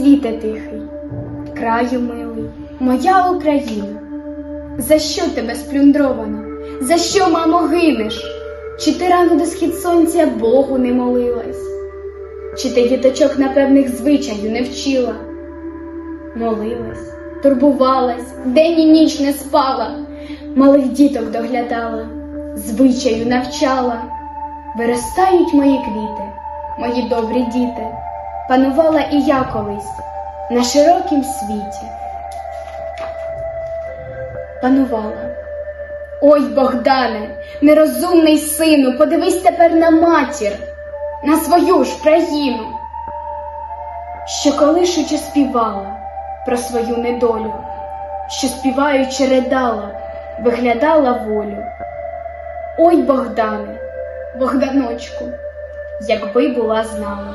світе тихий, краю милий, моя Україна. За що тебе сплюндровано? За що, мамо, гинеш? Чи ти рано до схід сонця Богу не молилась? Чи ти діточок напевних звичаю не вчила? Молилась, турбувалась, день і ніч не спала, малих діток доглядала, звичаю навчала. Виростають мої квіти, мої добрі діти, панувала і я колись на широкім світі. Панувала. Ой, Богдане, нерозумний сину, подивись тепер на матір, на свою ж країну, що колишуче співала про свою недолю, що співаючи ридала, виглядала волю. Ой, Богдане, Богданочку, якби була знала,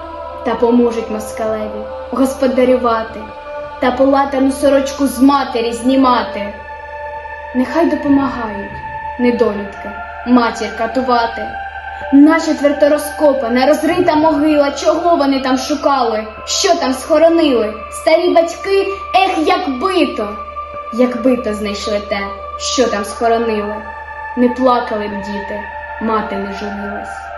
та поможуть москалеві господарювати та полатану сорочку з матері знімати. Нехай допомагають недолюдки, матір катувати. Наша твердорозкопана, розрита могила, чого вони там шукали, що там схоронили? Старі батьки, ех, як бито, як бито знайшли те, що там схоронили. Не плакали б діти, мати не журилась.